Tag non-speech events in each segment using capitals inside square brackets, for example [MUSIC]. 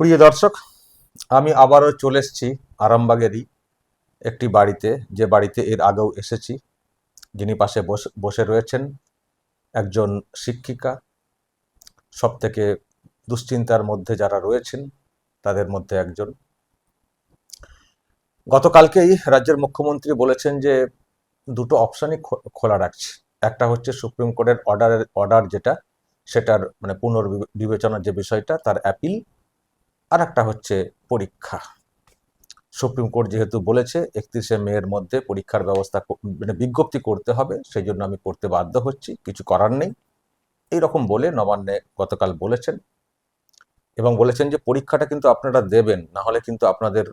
প্রিয় দর্শক, আমি আবারও চলে এসেছি আরামবাগেরই একটি বাড়িতে, যে বাড়িতে এর আগেও এসেছি। যিনি পাশে বসে রয়েছেন, একজন শিক্ষিকা। সব থেকে দুশ্চিন্তার মধ্যে যারা রয়েছেন, তাদের মধ্যে একজন। গতকালকেই রাজ্যের মুখ্যমন্ত্রী বলেছেন যে, দুটো অপশনই খোলা রাখছি। একটা হচ্ছে সুপ্রিম কোর্টের অর্ডারের, অর্ডার যেটা, সেটার মানে পুনর্বিবেচনার যে বিষয়টা, তার অ্যাপিল। আর একটা হচ্ছে পরীক্ষা। সুপ্রিম কোর্ট যেহেতু বলেছে, একত্রিশে মেয়ের মধ্যে পরীক্ষার ব্যবস্থা মানে বিজ্ঞপ্তি করতে হবে সেই জন্য আমি করতে বাধ্য হচ্ছি, কিছু করার নেই। এই রকম বলে নবান্নে গতকাল বলেছেন। এবং বলেছেন যে পরীক্ষাটা কিন্তু আপনারা দেবেন না হলে কিন্তু আপনাদের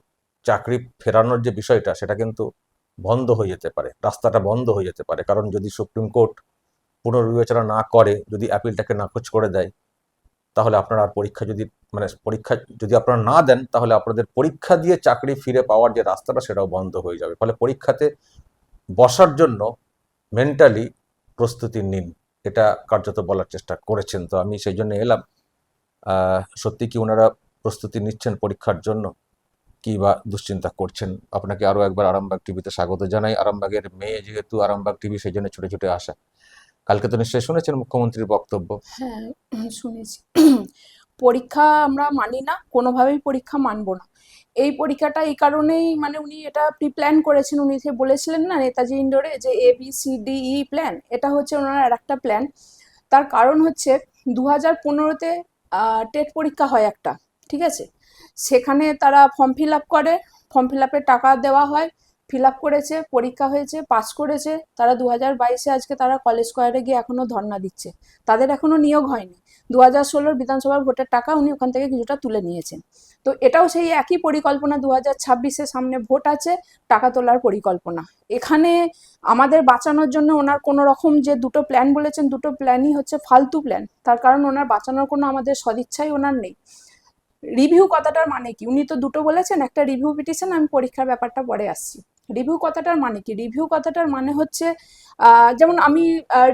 চাকরি ফেরানোর যে বিষয়টা, সেটা কিন্তু বন্ধ হয়ে যেতে পারে, রাস্তাটা বন্ধ হয়ে যেতে পারে। কারণ যদি সুপ্রিম কোর্ট পুনর্বিবেচনা না করে, যদি অ্যাপিলটাকে নাকচ করে দেয় তাহলে আপনারা আর পরীক্ষা যদি মানে পরীক্ষা যদি আপনারা না দেন, তাহলে আপনাদের পরীক্ষা দিয়ে চাকরি ফিরে পাওয়ার যে রাস্তাটা, সেটাও বন্ধ হয়ে যাবে। ফলে পরীক্ষাতে বসার জন্য মেন্টালি প্রস্তুতি নিন। এটা কার্যত বলার চেষ্টা করেছেন। তো আমি সেই জন্য এলাম। সত্যি কি ওনারা প্রস্তুতি নিচ্ছেন পরীক্ষার জন্য? কি বা দুশ্চিন্তা করছেন? আপনাকে আরও একবার আরামবাগ টিভিতে স্বাগত জানাই। আরামবাগের মেয়ে যেহেতু আরামবাগ টিভি সেই জন্য ছুটে ছুটে আসা। কালকে তো নিশ্চয়ই শুনেছেন মুখ্যমন্ত্রীর বক্তব্য। হ্যাঁ শুনেছি। পরীক্ষা আমরা মানি না, কোনোভাবেই পরীক্ষা মানব না। এই পরীক্ষাটা এই কারণেই মানে উনি এটা প্রি প্ল্যান করেছেন, উনি বলেছিলেন না নেতাজি ইন্ডোরে যে A B C D E plan এটা হচ্ছে ওনার আর একটা প্ল্যান তার কারণ হচ্ছে দু হাজার পনেরোতে টেট পরীক্ষা হয় একটা, ঠিক আছে? সেখানে তারা ফর্ম ফিল আপ করে ফর্ম ফিল আপের টাকা দেওয়া হয়। ফিল আপ করেছে, পরীক্ষা হয়েছে পাস করেছে। তারা দু হাজার বাইশে আজকে তারা কলেজ স্কোয়ারে গিয়ে এখনও ধর্ণা দিচ্ছে। তাদের এখনও নিয়োগ হয়নি। দু হাজার ষোলোর বিধানসভার ভোটের টাকা উনি ওখান থেকে কিছুটা তুলে নিয়েছেন। তো এটাও সেই একই পরিকল্পনা দু হাজার ছাব্বিশে সামনে ভোট আছে, টাকা তোলার পরিকল্পনা। এখানে আমাদের বাঁচানোর জন্য ওনার কোনো রকম যে দুটো প্ল্যান বলেছেন, দুটো প্ল্যানই হচ্ছে ফালতু প্ল্যান তার কারণ ওনার বাঁচানোর কোনো আমাদের সদিচ্ছাই ওনার নেই। রিভিউ কথাটার মানে কি? উনি তো দুটো বলেছেন, একটা রিভিউ পিটিশন আমি পরীক্ষার ব্যাপারটা পরে আসছি। রিভিউ কথাটার মানে কি? রিভিউ কথাটার মানে হচ্ছে যেমন আমি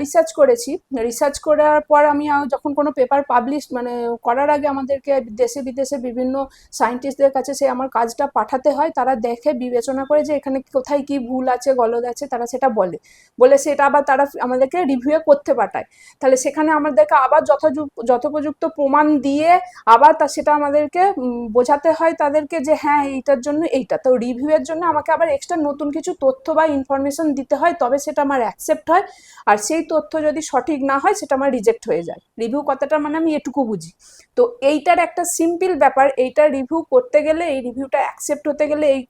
রিসার্চ করেছি। রিসার্চ করার পর আমি যখন কোনো পেপার পাবলিশ মানে করার আগে আমাদেরকে দেশে বিদেশে বিভিন্ন সায়েন্টিস্টদের কাছে সে আমার কাজটা পাঠাতে হয়, তারা দেখে, বিবেচনা করে যে এখানে কোথায় কি ভুল আছে, গলদ আছে, তারা সেটা বলে। বলে সেটা আবার তারা আমাদেরকে রিভিউ করতে পাঠায়। তাহলে সেখানে আমাদেরকে আবার যথোপযুক্ত প্রমাণ দিয়ে আবার তা, সেটা আমাদেরকে বোঝাতে হয় তাদেরকে যে হ্যাঁ এইটার জন্য এইটা। তো রিভিউয়ের জন্য আমাকে আবার এক্সট্রা নতুন কিছু তথ্য বা ইনফরমেশন দিতে হয়, তবে সেটা আমার অ্যাকসেপ্ট হয়। আর সেই তথ্য যদি সঠিক না হয়, সেটা আমার রিজেক্ট হয়ে যায়। রিভিউ কথাটা মানে আমি এটুকু বুঝি। তো এইটার একটা সিম্পল ব্যাপার, এইটা রিভিউ করতে গেলে, এই রিভিউটা অ্যাকসেপ্ট হতে গেলে, এই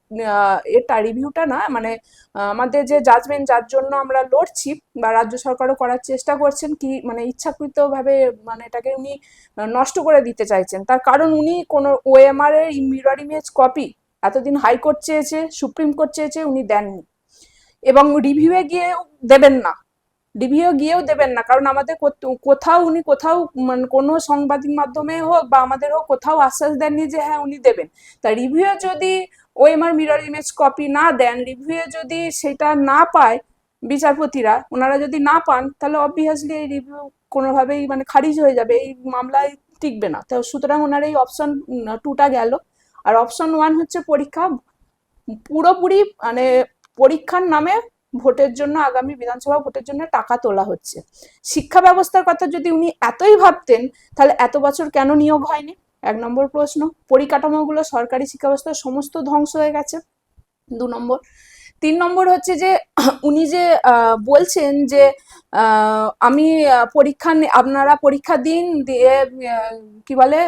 এটা রিভিউটা না মানে আমাদের যে জাজমেন্ট যার জন্য আমরা লড়ছি বা রাজ্য সরকারও করার চেষ্টা করছেন, কি মানে ইচ্ছাকৃতভাবে মানে এটাকে উনি নষ্ট করে দিতে চাইছেন। তার কারণ উনি কোনো ওএমআর এর মিরর ইমেজ কপি এতদিন হাইকোর্ট চেয়েছে, সুপ্রিম কোর্ট চেয়েছে, উনি দেননি। এবং রিভিউয়ে গিয়েও দেবেন না। রিভিউ গিয়েও দেবেন না। কারণ আমাদের কোথাও উনি কোথাও মানে কোনো সাংবাদিক মাধ্যমে হোক বা আমাদের হোক কোথাও আশ্বাস দেননি যে হ্যাঁ উনি দেবেন। তা রিভিউ যদি ওএমআর মিরর ইমেজ কপি না দেন, রিভিউ যদি সেটা না পায় বিচারপতিরা, ওনারা যদি না পান, তাহলে অবভিয়াসলি এই রিভিউ কোনোভাবেই মানে খারিজ হয়ে যাবে। এই মামলায় টিকবে না। তো সুতরাং ওনার এই অপশন টুটা গেল। আর অপশন ওয়ান হচ্ছে পরীক্ষা। পুরোপুরি মানে পরীক্ষার নামে ভোটের জন্য, আগামী বিধানসভা ভোটের জন্য টাকা তোলা হচ্ছে। শিক্ষা ব্যবস্থার কথা যদি উনি এতই ভাবতেন, তাহলে এত বছর কেন নিয়োগ হয়নি? এক নম্বর প্রশ্ন। পরিকাঠামোগুলো সরকারি শিক্ষা ব্যবস্থার সমস্ত ধ্বংস হয়ে গেছে। দু নম্বর। তিন নম্বর হচ্ছে যে, উনি যে বলছেন যে আমি পরীক্ষা আপনারা পরীক্ষা দিন, দিয়ে কি বলে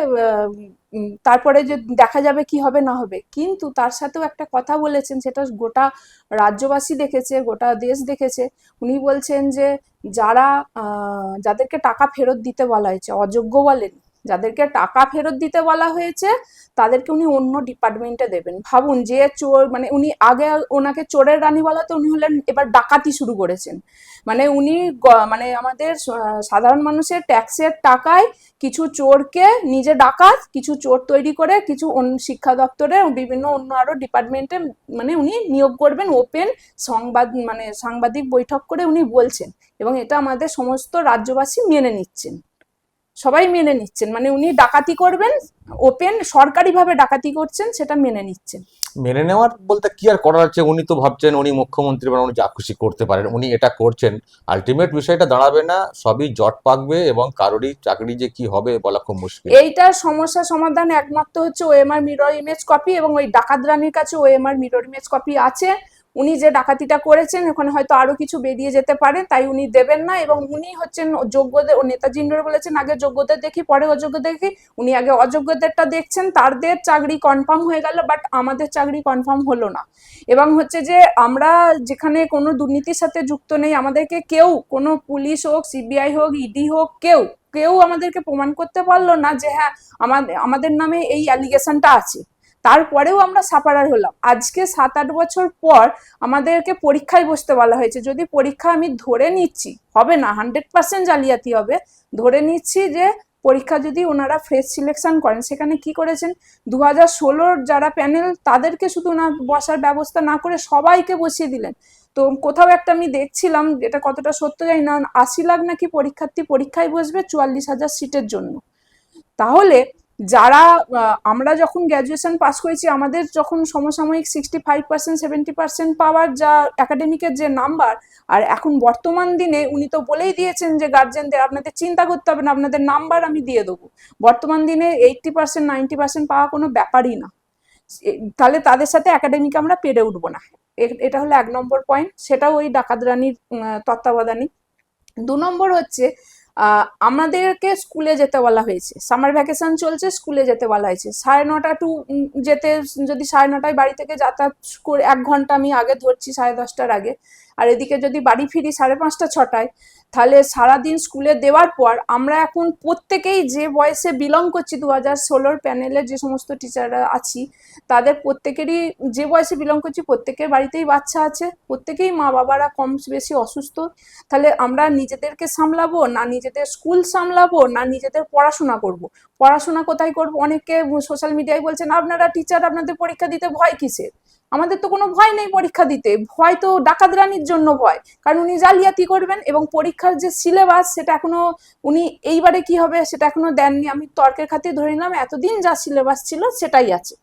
তারপরে যে দেখা যাবে কি হবে না হবে। কিন্তু তার সাথেও একটা কথা বলেছেন, সেটা গোটা রাজ্যবাসী দেখেছে, গোটা দেশ দেখেছে। উনি বলছেন যে, যারা যাদেরকে টাকা ফেরত দিতে বলা হয়েছে, অযোগ্য বলেন যাদেরকে টাকা ফেরত দিতে বলা হয়েছে, তাদেরকে উনি অন্য ডিপার্টমেন্টে দেবেন। ভাবুন যে চোর মানে উনি আগে ওনাকে চোরের রানী বলাতে উনি হলেন, এবার ডাকাতি শুরু করেছেন। মানে উনি মানে আমাদের সাধারণ মানুষের ট্যাক্সের টাকায় কিছু চোরকে নিজে ডাকাত, কিছু চোর তৈরি করে, কিছু শিক্ষা দপ্তরে বিভিন্ন অন্য আরও ডিপার্টমেন্টে মানে উনি নিয়োগ করবেন, ওপেন সংবাদ মানে সাংবাদিক বৈঠক করে উনি বলছেন এবং এটা আমাদের সমস্ত রাজ্যবাসী মেনে নিচ্ছেন। সবাই মেনে নিচ্ছেন। মানে উনি ডাকাতি করবেন ওপেন সরকারিভাবে ডাকাতি করছেন সেটা মেনে নিচ্ছেন। মেনে নেওয়ার বলতে কি আর করার আছে? উনি তো ভাবছেন উনি মুখ্যমন্ত্রী মানে উনি যা খুশি করতে পারেন উনি এটা করছেন। আলটিমেট বিষয়টা দাঁড়াবে না সবই জট পাকবে এবং কারোরই চাকরি যে কি হবে বলা খুব মুশকিল। এইটার সমস্যা সমাধান একমাত্র হচ্ছে ওএমআর মিরর ইমেজ কপি এবং ওই ডাকাত রানীর কাছে ওএমআর মিরর ইমেজ কপি আছে। উনি যে ডাকাতিটা করেছেন, ওখানে হয়তো আরও কিছু বেরিয়ে যেতে পারে, তাই উনি দেবেন না এবং উনি হচ্ছেন যোগ্যদের নেতাজি বলেছেন আগে যোগ্যদের দেখি, পরে অযোগ্য দেখি, উনি আগে অযোগ্যদেরটা দেখছেন, তাদের চাকরি কনফার্ম হয়ে গেল বাট আমাদের চাকরি কনফার্ম হলো না। এবং হচ্ছে যে আমরা যেখানে কোনো দুর্নীতির সাথে যুক্ত নেই, আমাদেরকে কেউ, কোনো পুলিশ হোক সিবিআই হোক ইডি হোক, কেউ কেউ আমাদেরকে প্রমাণ করতে পারল না যে হ্যাঁ আমাদের আমাদের নামে এই অ্যালিগেশনটা আছে। তারপরেও আমরা সাপারার হলাম। আজকে সাত আট বছর পর আমাদেরকে পরীক্ষায় বসতে বলা হয়েছে। যদি পরীক্ষা আমি ধরে নিচ্ছি, হবে না হান্ড্রেড পার্সেন্ট জালিয়াতি হবে। ধরে নিচ্ছি যে পরীক্ষা যদি ওনারা ফ্রেশ সিলেকশন করেন, সেখানে কি করেছেন? দু হাজার ষোলোর যারা প্যানেল তাদেরকে শুধু না বসার ব্যবস্থা না করে সবাইকে বসিয়ে দিলেন। তো কোথাও একটা আমি দেখছিলাম এটা কতটা সত্য জানি না, আশি লাখ নাকি পরীক্ষার্থী পরীক্ষায় বসবে চুয়াল্লিশ হাজার সিটের জন্য। তাহলে যারা আমরা যখন গ্র্যাজুয়েশন পাস করেছি, আমাদের যখন সমসাময়িক sixty five percent seventy percent পাওয়ার যা একাডেমিকের যে নাম্বার আর এখন বর্তমান দিনে উনি তো বলেই দিয়েছেন যে গার্জেনদের আপনাদের চিন্তা করতে হবে না, আপনাদের নাম্বার আমি দিয়ে দেবো। বর্তমান দিনে এইটটি পার্সেন্ট নাইনটি পার্সেন্ট পাওয়া কোনো ব্যাপারই না। তাহলে তাদের সাথে একাডেমিকে আমরা পেরে উঠবো না। এটা হলো এক নম্বর পয়েন্ট সেটাও ওই ডাকাত রানীর দু নম্বর হচ্ছে আমাদেরকে স্কুলে যেতে বলা হয়েছে। সামার ভ্যাকেশন চলছে স্কুলে যেতে বলা হয়েছে। সাড়ে নটা টু যেতে, যদি সাড়ে নটায় বাড়ি থেকে যাতায়াত করে এক ঘণ্টা আমি আগে ধরছি, সাড়ে দশটার আগে। আর এদিকে যদি বাড়ি ফিরি সাড়ে পাঁচটা ছটায়, তাহলে সারাদিন স্কুলে দেওয়ার পর আমরা এখন প্রত্যেকেই যে বয়সে বিলং করছি দু হাজার ষোলোর প্যানেলের যে সমস্ত টিচাররা আছি, তাদের প্রত্যেকেরই যে বয়সে বিলং করছি প্রত্যেকের বাড়িতেই বাচ্চা আছে, প্রত্যেকেই মা বাবারা কম বেশি অসুস্থ। তাহলে আমরা নিজেদেরকে সামলাবো, না নিজেদের স্কুল সামলাবো, না নিজেদের পড়াশোনা করব। পড়াশোনা কোথায় করব? অনেকে সোশ্যাল মিডিয়ায় বলছেন আপনারা টিচার আপনাদের পরীক্ষা দিতে ভয় কিসের? আমাদের তো কোনো ভয় নেই পরীক্ষা দিতে। ভয় তো ডাকাত রানীর জন্য ভয়। কারণ উনি জালিয়াতি করবেন এবং পরীক্ষার যে সিলেবাস, সেটা এখনও উনি এইবারে কি হবে সেটা এখনও দেননি। আমি তর্কের খাতিরে ধরে নিলাম, এতদিন যা সিলেবাস ছিল সেটাই আছে।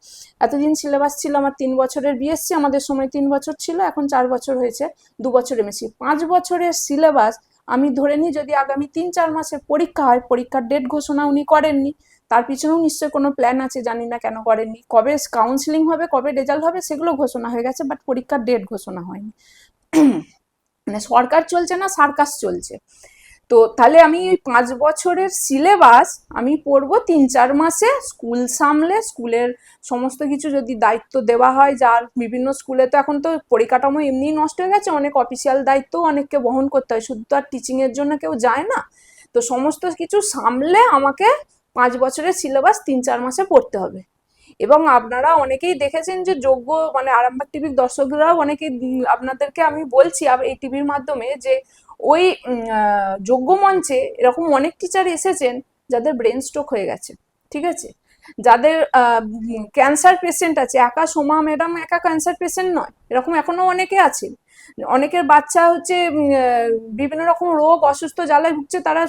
এতদিন সিলেবাস ছিল, আমার তিন বছরের বিএসসি আমাদের সময় তিন বছর ছিল, এখন চার বছর হয়েছে, দু বছর এমএসসি পাঁচ বছরের সিলেবাস আমি ধরে নিই, যদি আগামী তিন চার মাসের পরীক্ষা হয়, পরীক্ষার ডেট ঘোষণা উনি করেননি তার পিছনেও নিশ্চয়ই কোনো প্ল্যান আছে, জানি না কেন করেনি কবে কাউন্সিলিং হবে, কবে রেজাল্ট হবে সেগুলো ঘোষণা হয়ে গেছে বাট পরীক্ষার ডেট ঘোষণা হয়নি। মানে সরকার চলছে না সার্কাস চলছে। তো তাহলে আমি ওই পাঁচ বছরের সিলেবাস আমি পড়ব তিন চার মাসে স্কুল সামলে স্কুলের সমস্ত কিছু যদি দায়িত্ব দেওয়া হয়, যার বিভিন্ন স্কুলে তো এখন তো পরিকাঠামো এমনিই নষ্ট হয়ে গেছে, অনেক অফিসিয়াল দায়িত্ব অনেককে বহন করতে হয়। শুধু তো আর টিচিংয়ের জন্য কেউ যায় না। তো সমস্ত কিছু সামলে আমাকে পাঁচ বছরের সিলেবাস তিন চার মাসে পড়তে হবে। এবং আপনারা অনেকেই দেখেছেন যে যোগ্য মানে আরামবাগ টিভির দর্শকরাও অনেকেই আপনাদেরকে আমি বলছি এই টিভির মাধ্যমে যে ওই যোগ্য মঞ্চে এরকম অনেক টিচার এসেছেন যাদের ব্রেন স্ট্রোক হয়ে গেছে, ঠিক আছে? যাদের ক্যান্সার পেশেন্ট আছে, একা সোমা ম্যাডাম একা ক্যান্সার পেশেন্ট নয়, এরকম এখনও অনেকে আছেন। অনেকের বাচ্চা হচ্ছে বিভিন্ন রকম রোগ, অসুস্থ জ্বালায় ভুগছে, তারা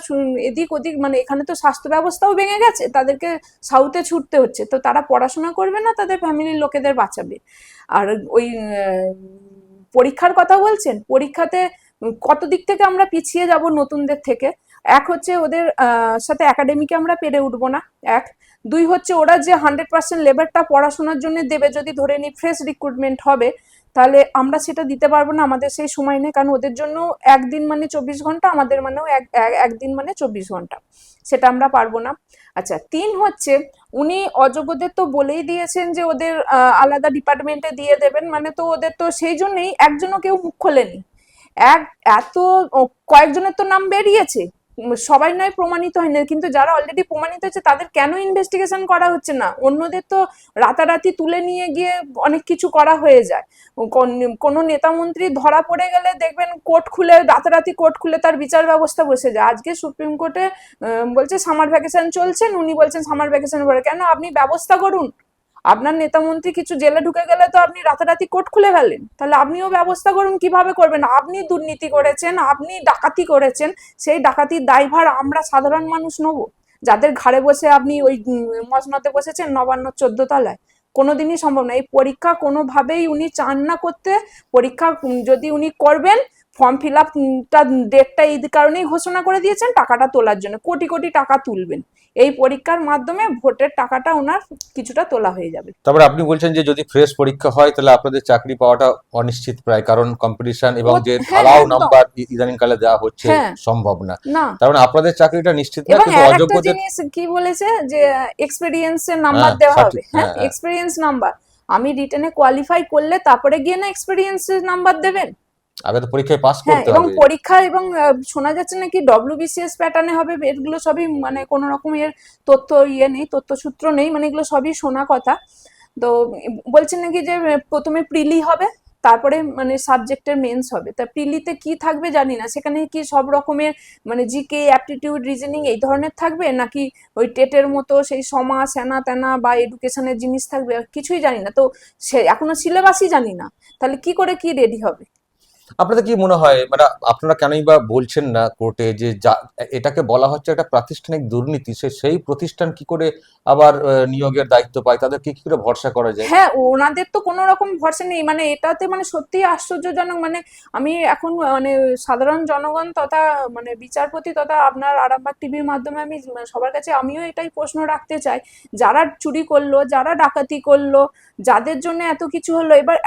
এদিক ওদিক মানে এখানে তো স্বাস্থ্য ব্যবস্থাও ভেঙে গেছে, তাদেরকে সাউথে ছুটতে হচ্ছে। তো তারা পড়াশোনা করবে না, তাদের ফ্যামিলির লোকেদের বাঁচাবে। আর ওই পরীক্ষার কথা বলছেন? পরীক্ষাতে কত দিক থেকে আমরা পিছিয়ে যাব নতুনদের থেকে? এক হচ্ছে ওদের সাথে একাডেমিকে আমরা পেরে উঠবো না, এক। দুই হচ্ছে ওরা যে হান্ড্রেড পার্সেন্ট লেবারটা পড়াশোনার জন্য দেবে, যদি ধরে নিই ফ্রেশ রিক্রুটমেন্ট হবে তাহলে আমরা সেটা দিতে পারব না আমাদের সেই সময় নেই, কারণ ওদের জন্য একদিন মানে চব্বিশ ঘণ্টা, আমাদের মানেও এক, এক- একদিন মানে চব্বিশ ঘণ্টা। সেটা আমরা পারব না। আচ্ছা তিন হচ্ছে, উনি অযোগ্যদের তো বলেই দিয়েছেন যে ওদের আলাদা ডিপার্টমেন্টে দিয়ে দেবেন মানে তো ওদের তো সেই জন্যই একজনও কেউ মুখ খোলেনি। এক, এত কয়েকজনের তো নাম বেরিয়েছে। সবাই নয় প্রমাণিত হয়নি, কিন্তু যারা অলরেডি প্রমাণিত হচ্ছে তাদের কেন ইনভেস্টিগেশন করা হচ্ছে না? অন্যদের তো রাতারাতি তুলে নিয়ে গিয়ে অনেক কিছু করা হয়ে যায়। কোন- নেতা মন্ত্রী ধরা পড়ে গেলে দেখবেন কোর্ট খুলে, রাতারাতি কোর্ট খুলে তার বিচার ব্যবস্থা বসে যায়। আজকে সুপ্রিম কোর্টে বলছে সামার ভ্যাকেশন চলছেন উনি বলছেন সামার ভ্যাকেশন কেন? আপনি ব্যবস্থা করুন। আপনার নেতা মন্ত্রী কিছু জেলে ঢুকে গেলে তো আপনি রাতারাতি কোর্ট খুলে ফেলেন। তাহলে আপনিও ব্যবস্থা করুন কীভাবে করবেন? আপনি দুর্নীতি করেছেন আপনি ডাকাতি করেছেন সেই ডাকাতির দায়ভার আমরা সাধারণ মানুষ নেব। যাদের ঘাড়ে বসে আপনি ওই উম, মসনদে বসেছেন নবান্ন চোদ্দ তলায়। কোনোদিনই সম্ভব না। এই পরীক্ষা কোনোভাবেই উনি চান না করতে। পরীক্ষা যদি উনি করবেন ফর্ম ফিল আপটা ডেটটা এই কারণেই ঘোষণা করে দিয়েছেন টাকাটা তোলার জন্য। কোটি কোটি টাকা তুলবেন। এই পরীক্ষার মাধ্যমে ভোটের টাকাটা ওনার কিছুটা তোলা হয়ে যাবে। তারপরে আপনি বলছেন যে যদি ফ্রেশ পরীক্ষা হয় তাহলে আপনাদের চাকরি পাওয়াটা অনিশ্চিত প্রায় কারণ কম্পিটিশন এবং যে একদম। নাম্বার ইদানিং কালে দেওয়া হচ্ছে হ্যাঁ। সম্ভব না। তার মানে আপনাদের চাকরিটা নিশ্চিত না কিন্তু অযোগ্যদের কি বলেছে যে এক্সপিরিয়েন্সের নাম্বার হ্যাঁ, দেওয়া হবে। হ্যাঁ হ্যাঁ, হ্যাঁ। এক্সপিরিয়েন্স নাম্বার আমি রিটেনে কোয়ালিফাই করলে তারপরে গিয়ে না এক্সপিরিয়েন্সের নাম্বার দেবেন? আগে তো পরীক্ষায় পাস হ্যাঁ করতে এবং পরীক্ষা এবং শোনা যাচ্ছে নাকি ডব্লিউবিসিএস প্যাটার্নে হবে এগুলো সবই মানে কোনো রকমের তথ্য ইয়ে নেই তথ্যসূত্র নেই মানে এগুলো সবই শোনা কথা। তো বলছেন নাকি যে প্রথমে প্রিলি হবে তারপরে মানে সাবজেক্টের মেন্স হবে। তা প্রিলিতে কি থাকবে জানি না সেখানে কি সব রকমের মানে জিকে অ্যাপটিটিউড রিজনিং এই ধরনের থাকবে? নাকি ওই টেটের মতো সেই সমাজ হ্যানা ত্যানা বা এডুকেশনের জিনিস থাকবে কিছুই জানি না। তো সে এখনও সিলেবাসই জানি না। তাহলে কি করে কি রেডি হবে? আপনাদের কি মনে হয় মানে আপনারা কেনই বা বলছেন না কোর্টে যে যা, এটাকে বলা হচ্ছে একটা প্রাতিষ্ঠানিক দুর্নীতি, সে, সেই প্রতিষ্ঠান কি করে আবার নিয়োগের দায়িত্ব পায় তাদেরকে কি করে ভরসা করা যায়? হ্যাঁ ওনাদের তো কোনো রকম ভরসা নেই মানে এটাতে মানে সত্যিই আশ্চর্যজনক মানে আমি এখন মানে সাধারণ জনগণ তথা মানে বিচারপতি তথা আপনার আরামবাগ টিভির মাধ্যমে আমি সবার কাছে আমিও এটাই প্রশ্ন রাখতে চাই, যারা চুরি করল, যারা ডাকাতি করল, যাদের জন্য এত কিছু হলো, এবার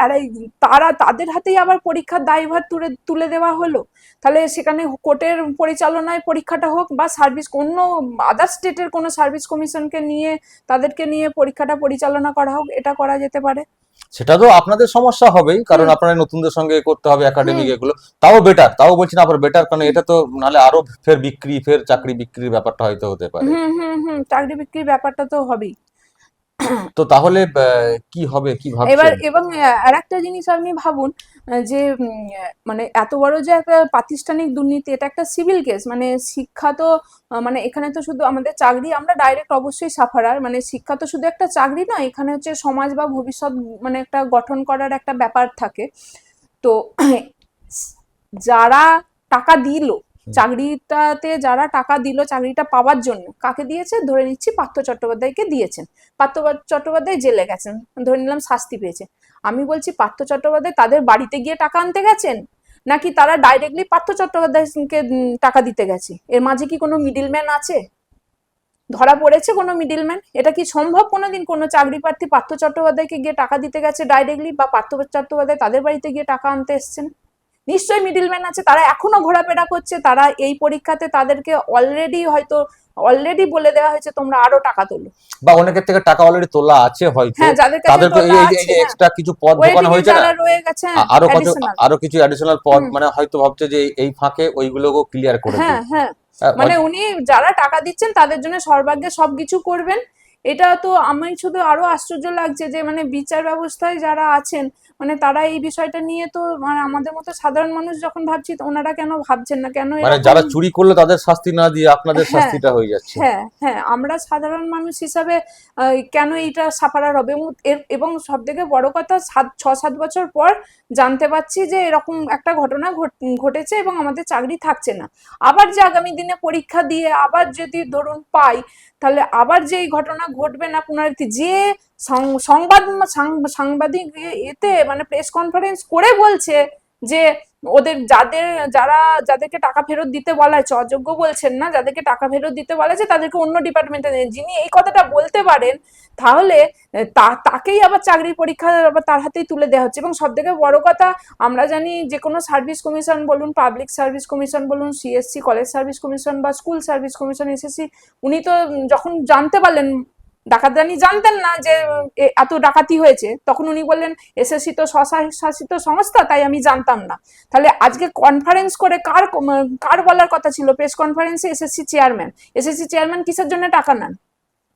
তারা তাদের হাতেই আবার পরীক্ষার দায়ভার তুলে তুলে দেওয়া হলো তাহলে সেখানে কোর্টের পরিচালনায় পরীক্ষাটা হোক বা সার্ভিস অন্য আদার স্টেটের কোনো সার্ভিস কমিশনকে নিয়ে তাদেরকে নিয়ে পরীক্ষাটা পরিচালনা করা হোক এটা করা যেতে পারে। সেটা তো আপনাদের সমস্যা হবেই কারণ। আপনারা নতুনদের সঙ্গে করতে হবে একাডেমিক এগুলো। তাও বেটার তাও বলছি না আপনার বেটার কারণ এটা তো নাহলে আরও ফের বিক্রি ফের চাকরি বিক্রির ব্যাপারটা হয়তো হতে পারে। হুম হুম হুম চাকরি বিক্রির ব্যাপারটা তো হবেই। তো তাহলে কি হবে, কি ভাবছেন? এবার, এবং আরেকটা জিনিস আপনি ভাবুন যে মানে এত বড় যে একটা প্রাতিষ্ঠানিক দুর্নীতি, এটা একটা সিভিল কেস মানে শিক্ষা তো মানে এখানে তো শুধু আমাদের চাকরি, আমরা ডাইরেক্ট অবশ্যই সাফারার মানে শিক্ষা তো শুধু একটা চাকরি না, এখানে হচ্ছে সমাজ বা ভবিষ্যৎ মানে একটা গঠন করার একটা ব্যাপার থাকে। তো, [CLEARS THROAT] যারা টাকা দিল চাকরিটাতে যারা টাকা দিল চাকরিটা পাওয়ার জন্য, কাকে দিয়েছে? ধরে নিচ্ছি পার্থ চট্টোপাধ্যায়কে দিয়েছেন। পার্থ চট্টোপাধ্যায় জেলে গেছেন, ধরে নিলাম শাস্তি পেয়েছে। আমি বলছি, পার্থ চট্টোপাধ্যায় তাদের বাড়িতে গিয়ে টাকা আনতে গেছেন? নাকি তারা ডাইরেক্টলি পার্থ চট্টোপাধ্যায়কে টাকা দিতে গেছে? এর মাঝে কি কোনো মিডিলম্যান আছে? ধরা পড়েছে কোনো মিডিলম্যান এটা কি সম্ভব কোনোদিন কোনো চাকরি প্রার্থী পার্থ চট্টোপাধ্যায়কে গিয়ে টাকা দিতে গেছে ডাইরেক্টলি বা পার্থ চট্টোপাধ্যায় তাদের বাড়িতে গিয়ে টাকা আনতে এসছেন? নিশ্চয়ই মিডিলম্যান আছে তারা এখনও ঘোরাফেরা করছে তারা এই পরীক্ষাতে তাদেরকে অলরেডি হয়তো অলরেডি বলে দেওয়া হয়েছে তোমরা আরও টাকা তোলো। বা অনেকের থেকে টাকা অলরেডি তোলা আছে হয়তো। হ্যাঁ যাদের কাছে তোলা আছে হ্যাঁ, এক্সট্রা কিছু পদ এ হয়েছে না? রয়ে গেছে আরও কত আরও কিছু অ্যাডিশনাল পদ মানে হয়তো ভাবছে যে এই- এই ফাঁকে ওইগুলোকে ক্লিয়ার করে হ্যাঁ হ্যাঁ। মানে উনি যারা টাকা দিচ্ছেন তাদের জন্য সর্বাগ্যে সবকিছু করবেন। এটা তো আমি শুধু আরও আশ্চর্য লাগছে যে মানে বিচার ব্যবস্থায় যারা আছেন মানে তারা এই বিষয়টা নিয়ে তো মানে আমাদের মতো সাধারণ মানুষ যখন ভাবছি তো ওনারা কেন ভাবছেন না? কেন মানে যারা চুরি করল তাদের শাস্তি না দিয়ে আপনাদের হ্যাঁ। শাস্তিটা হয়ে যাচ্ছে। হ্যাঁ হ্যাঁ আমরা সাধারণ মানুষ হিসাবে কেন এইটা সাফারার হবে? এবং সব থেকে বড় কথা সাত ছ সাত বছর পর জানতে পারছি যে এরকম একটা ঘটনা ঘট- ঘটেছে এবং আমাদের চাকরি থাকছে না। আবার যে আগামী দিনে পরীক্ষা দিয়ে আবার যদি ধরুন পাই তাহলে আবার যে এই ঘটনা ঘটবে না পুনরাবৃত্তি, যে সংবাদ সাংবাদিক এতে মানে প্রেস কনফারেন্স করে বলছে যে ওদের যাদের, যারা যাদেরকে টাকা ফেরত দিতে বলা হয়েছে, অযোগ্য বলছেন না, যাদেরকে টাকা ফেরত দিতে বলা হয়েছে, তাদেরকে অন্য ডিপার্টমেন্টে দেন যিনি এই কথাটা বলতে পারেন, তাহলে তাকেই আবার চাকরির পরীক্ষা আবার তার হাতেই তুলে দেওয়া হচ্ছে। এবং সব থেকে বড় কথা, আমরা জানি যে কোনো সার্ভিস কমিশন বলুন পাবলিক সার্ভিস কমিশন বলুন সিএসসি কলেজ সার্ভিস কমিশন বা স্কুল সার্ভিস কমিশন এসএসসি উনি তো যখন জানতে পারলেন ডাকাতরানি জানতেন না যে এত ডাকাতি হয়েছে। তখন উনি বললেন, এসএসসি তো স্বশাসিত সংস্থা, তাই আমি জানতাম না। তাহলে আজকে কনফারেন্স করে কার কার বলার কথা ছিল? প্রেস কনফারেন্সে এসএসসি চেয়ারম্যান এসএসসি চেয়ারম্যান কিসের জন্য টাকা নেন?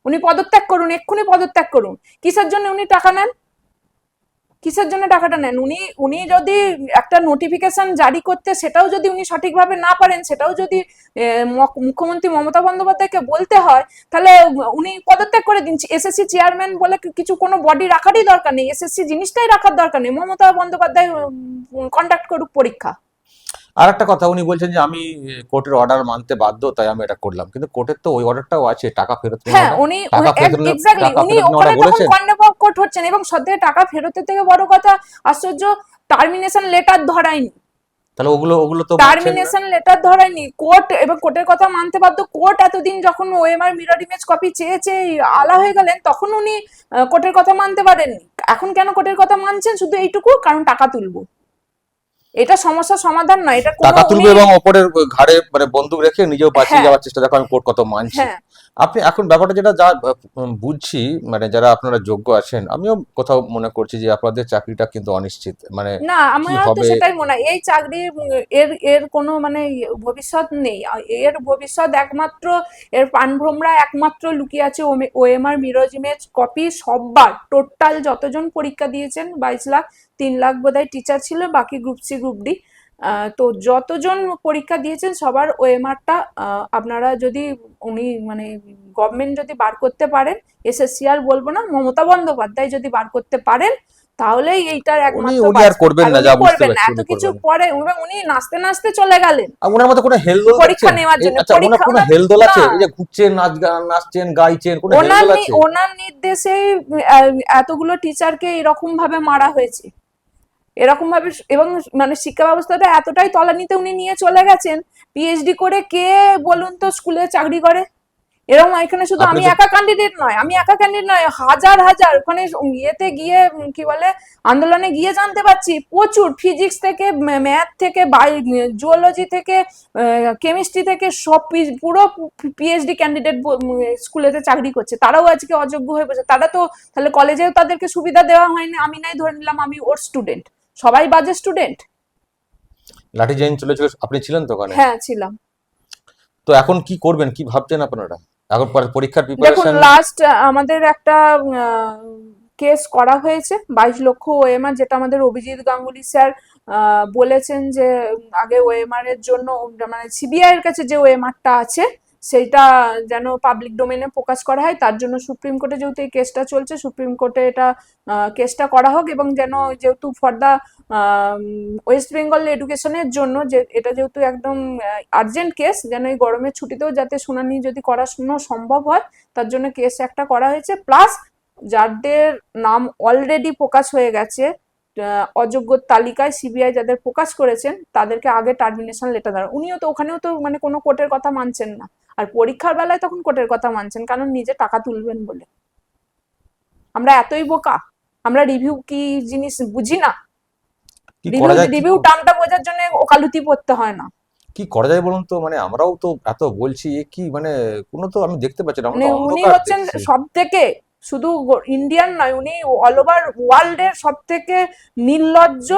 উনি পদত্যাগ করুন, এক্ষুনি পদত্যাগ করুন। কিসের জন্য উনি টাকা নেন? কিসের জন্য টাকাটা নেন? উনি উনি যদি একটা নোটিফিকেশন জারি করতে সেটাও যদি উনি সঠিকভাবে না পারেন সেটাও যদি মুখ্যমন্ত্রী মমতা বন্দ্যোপাধ্যায়কে বলতে হয় তাহলে উনি পদত্যাগ করে দিন। এসএসসি চেয়ারম্যান বলে কিছু কোনো বডি রাখারই দরকার নেই। এসএসসি জিনিসটাই রাখার দরকার নেই। মমতা বন্দ্যোপাধ্যায় কন্ডাক্ট করুক পরীক্ষা। আর একটা কথা উনি বলছেন যে আমি কোর্টের অর্ডার মানতে বাধ্য তাই আমি এটা করলাম। কিন্তু কোর্টের তো ওই অর্ডারটাও আছে টাকা ফেরত হ্যাঁ উনি এক্স্যাক্টলি উনি ওখানে তখন কোর্ট হচ্ছেন এবং সত্যি টাকা ফেরতের থেকে বড় কথা আশ্চর্য টার্মিনেশন লেটার ধরায়নি। তাহলে ওগুলো ওগুলো তো টার্মিনেশন লেটার ধরায়নি। কোর্ট এবং কোর্টের কথা মানতে বাধ্য কোর্ট এতদিন যখন ওএমআর মিরর ইমেজ কপি চেয়ে চেয়ে আলা হয়ে গেলেন তখন উনি কোর্টের কথা মানতে পারেননি। এখন কেন কোর্টের কথা মানছেন? শুধু এইটুকু কারণ টাকা তুলবো। এটা সমস্যার সমাধান নয় এটা টাকা তুলবে এবং ওপরের ঘাড়ে মানে বন্দুক রেখে নিজেও বাঁচিয়ে হ্যাঁ। যাওয়ার চেষ্টা দেখো আমি কোর্ট কত মানছি। হ্যাঁ। আপনি এখন ব্যাপারটা যেটা যা বুঝছি মানে যারা আপনারা যোগ্য আছেন আমিও কোথাও মনে করছি যে আপনাদের চাকরিটা কিন্তু অনিশ্চিত মানে না আমার তো সেটাই মনে হয় এই চাকরি এর এর কোনো মানে ভবিষ্যৎ নেই। এর ভবিষ্যৎ একমাত্র এর পানভ্রমরা একমাত্র লুকিয়ে আছে ওএমআর মিরজ ইমেজ কপি সববার। টোটাল যতজন পরীক্ষা দিয়েছেন বাইশ লাখ তিন লাখ বোধহয় টিচার ছিল বাকি গ্রুপ সি গ্রুপ ডি তো যতজন পরীক্ষা দিয়েছেন সবার ওএমআরটা আপনারা যদি উনি মানে গভর্নমেন্ট যদি বার করতে পারেন এসএসসি আর বলব না মমতা বন্দ্যোপাধ্যায় যদি বার করতে পারেন তাহলেই এইটার একমাত্র উনি আর করবেন না যা বুঝতে পারছি এত কিছু পরে উনি নাচতে নাচতে চলে গেলেন। ওনার মধ্যে কোনো হেলদোল পরীক্ষা নেওয়ার জন্য, আচ্ছা ওনার কোনো হেলদোল আছে? এই যে ঘুরছেন নাচ গান নাচছেন গাইছেন কোনো ওনার হেলদোল আছে? ওনার নির্দেশে এতগুলো টিচারকে এরকম ভাবে মারা হয়েছে। এরকম ভাবে এবং মানে শিক্ষা ব্যবস্থাটা এতটাই তলানিতে উনি নিয়ে চলে গেছেন পিএইচডি করে কে বলুন তো স্কুলে চাকরি করে? এরকম এখানে শুধু আমি একা ক্যান্ডিডেট নয় আমি একা ক্যান্ডিডেট নয় হাজার হাজার ওখানে ইয়েতে গিয়ে কি বলে আন্দোলনে গিয়ে জানতে পারছি প্রচুর ফিজিক্স থেকে ম্যাথ থেকে জুওলজি থেকে কেমিস্ট্রি থেকে সব পুরো পিএইচডি ক্যান্ডিডেট স্কুলেতে চাকরি করছে। তারাও আজকে অযোগ্য হয়ে বসে তারা তো তাহলে কলেজেও তাদেরকে সুবিধা দেওয়া হয়নি আমি নাই ধরে নিলাম আমি ওর স্টুডেন্ট সবাই বাজে স্টুডেন্ট লাঠি জাইন চলেছিল আপনি ছিলেন তো ওখানে? হ্যাঁ ছিলাম। তো এখন কি করবেন কি ভাবছেন আপনারা? এখন পরে- পরীক্ষার দেখুন লাস্ট আমাদের একটা কেস করা হয়েছে বাইশ লক্ষ ওএমআর যেটা আমাদের অভিজিৎ গাঙ্গুলি স্যার বলেছেন যে আগে ওএমআর এর জন্য মানে সিবিআই এর কাছে যে ওএমআরটা আছে সেইটা যেন পাবলিক ডোমেনে প্রকাশ করা হয়। তার জন্য সুপ্রিম কোর্টে যেহেতু এই কেসটা চলছে, সুপ্রিম কোর্টে এটা কেসটা করা হোক এবং যেন যেহেতু ফর দ্য ওয়েস্ট বেঙ্গল এডুকেশনের জন্য যে, এটা যেহেতু একদম আর্জেন্ট কেস যেন এই গরমের ছুটিতেও যাতে শুনানি যদি করানো সম্ভব হয়, তার জন্য কেস একটা করা হয়েছে। প্লাস যাদের নাম অলরেডি প্রকাশ হয়ে গেছে অযোগ্য তালিকায় সিবিআই যাদের প্রকাশ করেছেন, তাদেরকে আগে টার্মিনেশন লেটার দেওয়া। উনিও তো ওখানেও তো মানে কোনো কোর্টের কথা মানছেন না। আর পরীক্ষার বেলায় তখন কোর্টের কথা মানছেন কারণ নিজে টাকা তুলবেন বলে। আমরা এতই বোকা আমরা রিভিউ কি জিনিস বুঝি না। রিভিউ টার্মটা বোঝার জন্য ওকালতি পড়তে হয় না। কি করা যায় বলুন তো? মানে আমরাও তো এত বলছি এ কি মানে কোনো তো আমি দেখতে পাচ্ছি না মানে উনি হচ্ছেন সব থেকে শুধু ইন্ডিয়ান নয় উনি অল ওভার ওয়ার্ল্ড এর সব থেকে নির্লজ্জ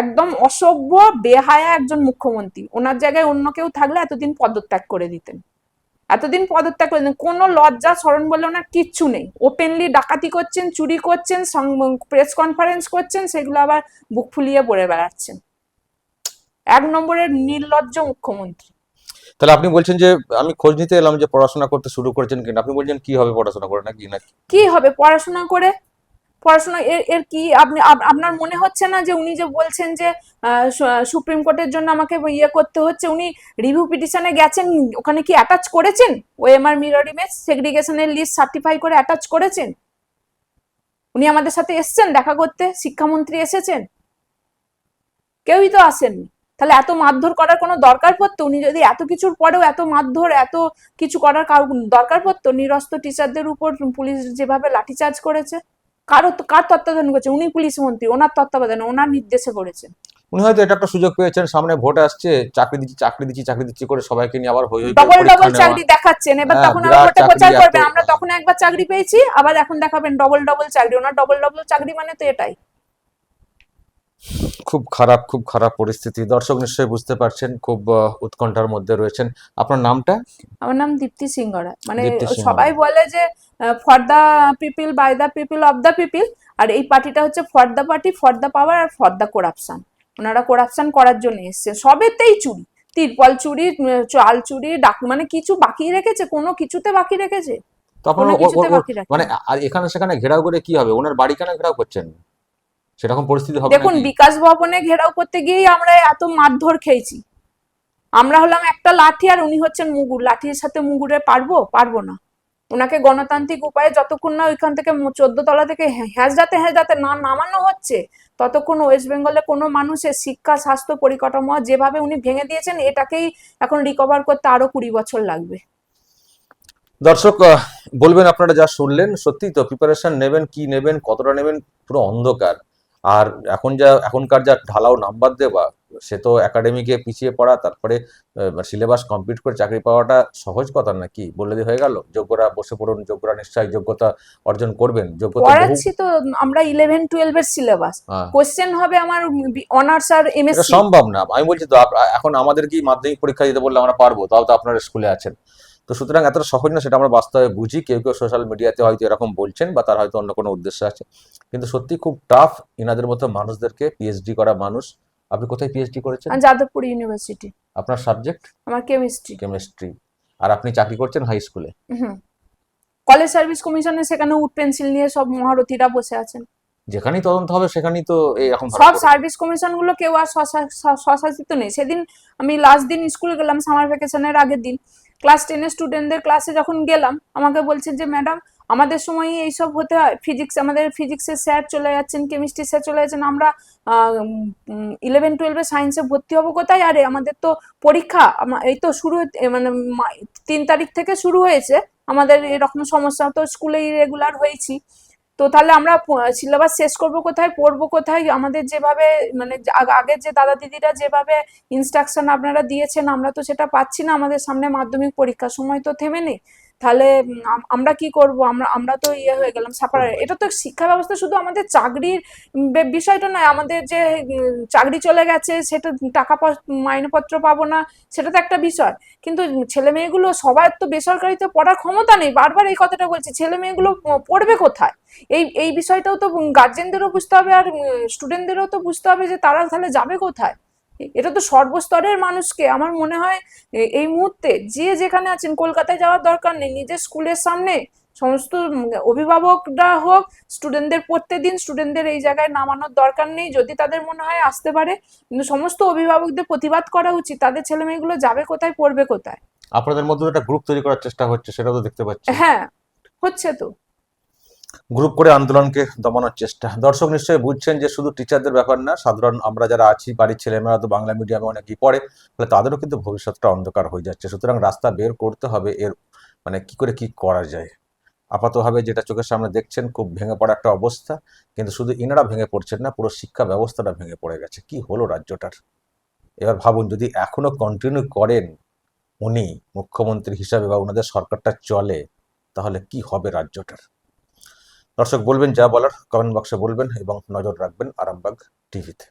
একদম অসভ্য বেহায়া একজন মুখ্যমন্ত্রী। ওনার জায়গায় অন্য কেউ থাকলে এতদিন পদত্যাগ করে দিতেন। এতদিন পদত্যাগ করে দিতেন কোনো লজ্জা স্মরণ বলে ওনার কিচ্ছু নেই। ওপেনলি ডাকাতি করছেন চুরি করছেন প্রেস কনফারেন্স করছেন সেগুলো আবার বুক ফুলিয়ে পড়ে বেড়াচ্ছেন। এক নম্বরের নির্লজ্জ মুখ্যমন্ত্রী। তাহলে আপনি বলছেন যে আমি খোঁজ নিতে এলাম যে পড়াশোনা করতে শুরু করেছেন কিনা। আপনি বলছেন কি হবে পড়াশোনা করে নাকি নাকি? কি হবে পড়াশোনা করে? পড়াশোনা, এর এর কি আপনি আপনার মনে হচ্ছে না যে উনি যে বলছেন যে সুপ্রিম কোর্টের জন্য আমাকে ইয়ে করতে হচ্ছে, উনি রিভিউ পিটিশনে গেছেন, ওখানে কি অ্যাটাচ করেছেন? ও ওএমআর মিরর ইমেজ সেগ্রিগেশনের লিস্ট সার্টিফাই করে অ্যাটাচ করেছেন? উনি আমাদের সাথে এসেছেন দেখা করতে, শিক্ষামন্ত্রী এসেছেন? কেউই তো আসেননি। তাহলে এত মারধর করার কোনো দরকার পড়তো? উনি যদি এত কিছুর পরেও এত মারধর, এত কিছু করার কারও দরকার পড়তো? নিরস্ত টিচারদের উপর পুলিশ যেভাবে লাঠিচার্জ করেছে? কারও কার তত্ত্বাবধান করেছে? উনি পুলিশ মন্ত্রী ওনার তত্ত্বাবধানে ওনার নির্দেশে করেছেন উনি হয়তো এটা একটা সুযোগ পেয়েছেন সামনে ভোট আসছে চাকরি দিচ্ছি চাকরি দিচ্ছি চাকরি দিচ্ছি করে সবাইকে নিয়ে আবার হই হই ডবল ডবল চাকরি দেখাচ্ছেন এবার হ্যাঁ, তখন আবার ভোটে প্রচার করবেন আমরা তখন একবার চাকরি পেয়েছি আবার এখন দেখাবেন ডবল ডবল চাকরি ওনার ডবল ডবল চাকরি মানে তো এটাই। খুব খারাপ খুব খারাপ পরিস্থিতি। দর্শক নিশ্চয়ই বুঝতে পারছেন খুব উৎকণ্ঠার মধ্যে রয়েছেন। আপনার নামটা? আমার নাম দীপ্তি সিংহরা। মানে সবাই বলে যে for the people by the people of the people আর এই পার্টিটা হচ্ছে for the party for the power R for the corruption ওনারা করাপশন করার জন্য এসছে সবেতেই চুরি। তিরপল চুরি চাল চুরি ডাক মানে কিছু বাকি রেখেছে কোনো কিছুতে বাকি রেখেছে। তো আপনারা কোনো ও- কিছুতে ও- ও- বাকি মানে আর এখানে সেখানে ঘেরাও করে কি হবে? ওনার বাড়ি কেন ঘেরাও করছেন? সেরকম পরিস্থিতি হবে দেখুন বিকাশ ভবনে ঘেরাও করতে গিয়েই আমরা এত মারধর খেয়েছি। আমরা হলাম একটা লাঠি আর উনি হচ্ছেন মুগুর। লাঠির সাথে মুগুরে পারব পারব না। ওনাকে গণতান্ত্রিক উপায়ে যতক্ষণ না ওইখান থেকে চোদ্দ তলা থেকে হ্যাঁচড়াতে হ্যাঁচড়াতে না নামানো হচ্ছে, ততক্ষণ ওয়েস্ট বেঙ্গলে কোনো মানুষের শিক্ষা, স্বাস্থ্য পরিকাঠামো যেভাবে উনি ভেঙে দিয়েছেন, এটাকেই এখন রিকভার করতে আরও কুড়ি বছর লাগবে। দর্শক বলবেন আপনারা যা শুনলেন, সত্যি তো প্রিপারেশন নেবেন, কি নেবেন, কতটা নেবেন, পুরো অন্ধকার। আর এখন যা, এখনকার যা ঢালাও নাম্বার দেওয়া সে তো একাডেমিকে পিছিয়ে পড়া তারপরে সিলেবাস কমপ্লিট করে চাকরি পাওয়াটা সহজ কথা নাকি বলে দিয়ে হয়ে গেল? যোগ্যরা বসে পড়ুন যোগ্যরা নিশ্চয়ই যোগ্যতা অর্জন করবেন যোগ্যতা পড়াচ্ছি তো আমরা ইলেভেন টুয়েলভের সিলেবাস হ্যাঁ। কোশ্চেন হবে আমার অনার্স আর এমএসসি সম্ভব না আমি বলছি তো এখন আমাদের কি মাধ্যমিক পরীক্ষা দিতে বললে আমরা পারব? তাও তো আপনারা স্কুলে আছেন। তো সুতরাং এতটা সহজ না সেটা আমরা বাস্তবে বুঝি। কেউ কেউ সোশ্যাল মিডিয়াতে হয়তো এরকম বলছেন বা তার হয়তো অন্য কোনো উদ্দেশ্য আছে। কিন্তু সত্যি খুব টাফ ইনাদের মতো মানুষদেরকে পিএইচডি করা মানুষ আপনি কোথায় পিএইচডি করেছেন? যাদবপুর ইউনিভার্সিটি আপনার সাবজেক্ট আমার কেমিস্ট্রি কেমিস্ট্রি আর আপনি চাকরি করছেন হাই স্কুলে কলেজ সার্ভিস কমিশনে সেখানে উড পেন্সিল নিয়ে সব মহারথীরা বসে আছেন। যেখানেই তদন্ত হবে সেখানেই তো এই এখন সব সার্ভিস কমিশনগুলো কেউ আর স্বশা- স্বশাসিত নেই। সেদিন আমি লাস্ট দিন স্কুলে গেলাম সামার ভ্যাকেশনের আগের দিন। ক্লাস টেনের স্টুডেন্টদের ক্লাসে যখন গেলাম আমাকে বলছে যে ম্যাডাম আমাদের সময় এইসব হতে হয়। ফিজিক্স আমাদের ফিজিক্সের স্যার চলে যাচ্ছেন কেমিস্ট্রি স্যার চলে যাচ্ছেন, আমরা ইলেভেন টুয়েলভে সায়েন্সে ভর্তি হব কোথায়? আরে, আমাদের তো পরীক্ষা এই তো শুরু মানে তিন তারিখ থেকে শুরু হয়েছে। আমাদের এরকম সমস্যা তো স্কুলে ইরেগুলার হয়েছি। তো তাহলে আমরা সিলেবাস শেষ করব কোথায়, পড়ব কোথায়? আমাদের যেভাবে মানে আগ- আগের যে দাদা দিদিরা যেভাবে ইনস্ট্রাকশন আপনারা দিয়েছেন, আমরা তো সেটা পাচ্ছি না। আমাদের সামনে মাধ্যমিক পরীক্ষার সময় তো থেমে নেই। তাহলে আমরা কি করব? আমরা আমরা তো ইয়ে হয়ে গেলাম সাফার এটা তো শিক্ষা ব্যবস্থা শুধু আমাদের চাকরির বিষয়টা নয়, আমাদের যে চাকরি চলে গেছে, সেটা টাকা মাইনেপত্র পাবো না, সেটা তো একটা বিষয়। কিন্তু ছেলে মেয়েগুলো সবার তো বেসরকারিতে পড়ার ক্ষমতা নেই, বারবার এই কথাটা বলছি, ছেলে মেয়েগুলো পড়বে কোথায়? এই এই বিষয়টাও তো গার্জেনদেরও বুঝতে হবে আর স্টুডেন্টদেরও তো বুঝতে হবে যে তারা তাহলে যাবে কোথায়? এটা তো সর্বস্তরের মানুষকে আমার মনে হয় এই মুহূর্তে যে যেখানে আছেন কলকাতায় যাওয়ার দরকার নেই। নিজের স্কুলের সামনে সমস্ত অভিভাবকরা হোক স্টুডেন্টদের প্রত্যেকদিন স্টুডেন্টদের এই জায়গায় নামানোর দরকার নেই। যদি তাদের মনে হয় আসতে পারে কিন্তু সমস্ত অভিভাবকদের প্রতিবাদ করা উচিত। তাদের ছেলে মেয়েগুলো যাবে কোথায় পড়বে কোথায়? আপনাদের মধ্যে একটা গ্রুপ তৈরি করার চেষ্টা হচ্ছে সেটাও তো দেখতে পাচ্ছি। হ্যাঁ হচ্ছে তো। গ্রুপ করে আন্দোলনকে দমানোর চেষ্টা। দর্শক নিশ্চয়ই বুঝছেন যে শুধু টিচারদের ব্যাপার না, সাধারণ আমরা যারা আছি, বাড়ির ছেলেমেয়েরা তো বাংলা মিডিয়ামে অনেকেই পড়ে ফলে তাদেরও কিন্তু ভবিষ্যৎটা অন্ধকার হয়ে যাচ্ছে। সুতরাং রাস্তা বের করতে হবে, এর মানে কি করে কি করা যায়? আপাতভাবে যেটা চোখের সামনে দেখছেন, খুব ভেঙে পড়া একটা অবস্থা, কিন্তু শুধু ইনারা ভেঙে পড়ছেন না, পুরো শিক্ষা ব্যবস্থাটা ভেঙে পড়ে গেছে। কি হলো রাজ্যটার? এবার ভাবুন, যদি এখনও কন্টিনিউ করেন উনি, মুখ্যমন্ত্রী হিসাবে বা ওনাদের সরকারটা চলে, তাহলে কি হবে রাজ্যটার? দর্শক বলবেন যা বলার কমেন্ট বক্সে বলবেন এবং নজর রাখবেন আরামবাগ টিভিতে।